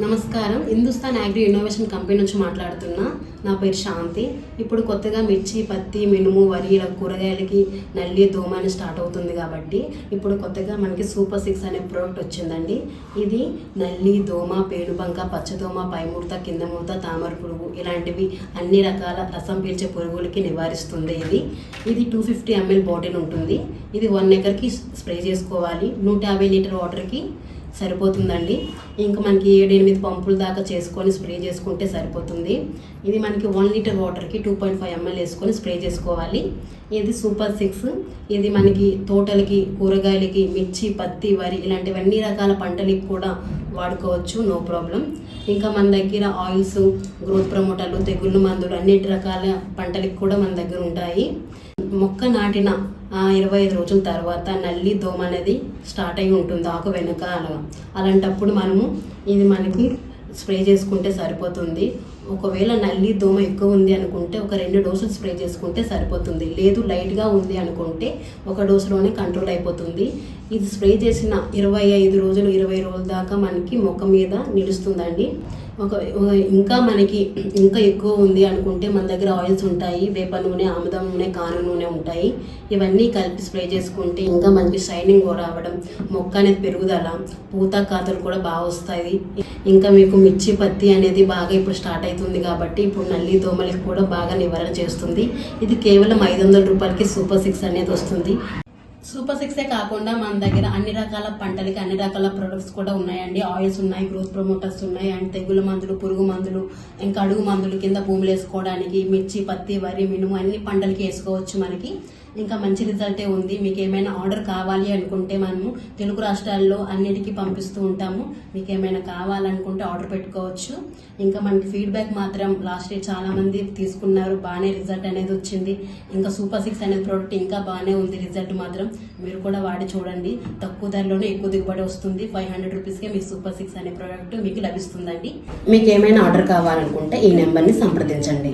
నమస్కారం. Hindustan agri innovation company నుంచి మాట్లాడుతున్నా నా పేరు శాంతి. ఇప్పుడు కొత్తగా మిర్చి పత్తి మినుము వరి ఇలా కూరగాయలకి నల్లి దోమ అని స్టార్ట్ అవుతుంది కాబట్టి ఇప్పుడు కొత్తగా మనకి సూపర్ సిక్స్ అనే ప్రోడక్ట్ వచ్చిందండి. ఇది నల్లి దోమ పేనుబంక పచ్చదోమ పైముడత కింద ముడత తామర పురుగు ఇలాంటివి అన్ని రకాల రసం పీల్చే పురుగులకి నివారిస్తుంది ఇది. ఇది టూ ఫిఫ్టీ ఎంఎల్ బాటిల్ ఉంటుంది. ఇది వన్ ఎకర్కి స్ప్రే చేసుకోవాలి. నూట యాభై లీటర్ వాటర్కి సరిపోతుందండి. ఇంకా మనకి ఏడెనిమిది పంపుల దాకా చేసుకొని స్ప్రే చేసుకుంటే సరిపోతుంది. ఇది మనకి వన్ లీటర్ వాటర్కి టూ పాయింట్ ఫైవ్ ఎంఎల్ వేసుకొని స్ప్రే చేసుకోవాలి. ఇది సూపర్ సిక్స్. ఇది మనకి తోటలకి కూరగాయలకి మిర్చి పత్తి వరి ఇలాంటివి అన్ని రకాల పంటలకి కూడా వాడుకోవచ్చు. No problem. ఇంకా మన దగ్గర ఆయిల్స్ గ్రోత్ ప్రమోటర్లు తెగుళ్ళు మందులు అన్నిటి రకాల పంటలకి కూడా మన దగ్గర ఉంటాయి. మొక్క నాటిన ఇరవై ఐదు రోజుల తర్వాత నల్లి దోమ అనేది స్టార్ట్ అయి ఉంటుంది ఆకు వెనుక అలా. అలాంటప్పుడు మనము ఇది మనకి స్ప్రే చేసుకుంటే సరిపోతుంది. ఒకవేళ నల్లి దోమ ఎక్కువ ఉంది అనుకుంటే ఒక రెండు డోసులు స్ప్రే చేసుకుంటే సరిపోతుంది. లేదు లైట్గా ఉంది అనుకుంటే ఒక డోసులోనే కంట్రోల్ అయిపోతుంది. ఇది స్ప్రే చేసిన ఇరవై ఐదు రోజులు ఇరవై రోజుల దాకా మనకి మొక్క మీద నిలుస్తుందండి. ఒక ఒక- ఇంకా మనకి ఇంకా ఎక్కువ ఉంది అనుకుంటే మన దగ్గర ఆయిల్స్ ఉంటాయి వేప నూనె ఆముదం నూనె కాను నూనె ఉంటాయి. ఇవన్నీ కలిపి స్ప్రే చేసుకుంటే ఇంకా మనకి షైనింగ్ రావడం మొక్క అనేది పెరుగుదల పూత కాతలు కూడా బాగా వస్తాయి. ఇంకా మీకు మిర్చి పత్తి అనేది బాగా ఇప్పుడు స్టార్ట్ అవుతుంది కాబట్టి ఇప్పుడు నల్లి దోమలకి కూడా బాగా నివారణ చేస్తుంది. ఇది కేవలం ఐదు వందల రూపాయలకి సూపర్ సిక్స్ అనేది వస్తుంది. సూపర్ సిక్సే కాకుండా మన దగ్గర అన్ని రకాల పంటలకి అన్ని రకాల ప్రొడక్ట్స్ కూడా ఉన్నాయండి. ఆయిల్స్ ఉన్నాయి గ్రోత్ ప్రమోటర్స్ ఉన్నాయి అండ్ తెగుల మందులు పురుగు మందులు ఇంకా అడుగు మందులు కింద భూములు వేసుకోవడానికి మిర్చి పత్తి వరి మినుము అన్ని పంటలకి వేసుకోవచ్చు మనకి. ఇంకా మంచి రిజల్టే ఉంది. మీకు ఏమైనా ఆర్డర్ కావాలి అనుకుంటే మనము తెలుగు రాష్ట్రాల్లో అన్నిటికీ పంపిస్తూ ఉంటాము. మీకు ఏమైనా కావాలనుకుంటే ఆర్డర్ పెట్టుకోవచ్చు. ఇంకా మనకి ఫీడ్బ్యాక్ మాత్రం లాస్ట్ ఇయర్ చాలామంది తీసుకున్నారు. బాగానే రిజల్ట్ అనేది వచ్చింది. ఇంకా సూపర్ సిక్స్ అనే ప్రోడక్ట్ ఇంకా బాగానే ఉంది రిజల్ట్ మాత్రం. మీరు కూడా వాడి చూడండి. తక్కువ ధరలోనే ఎక్కువ దిగుబడి వస్తుంది. ఫైవ్ హండ్రెడ్ రూపీస్కే మీకు సూపర్ సిక్స్ అనే ప్రోడక్ట్ మీకు లభిస్తుందండి. మీకు ఏమైనా ఆర్డర్ కావాలనుకుంటే ఈ నెంబర్ని సంప్రదించండి.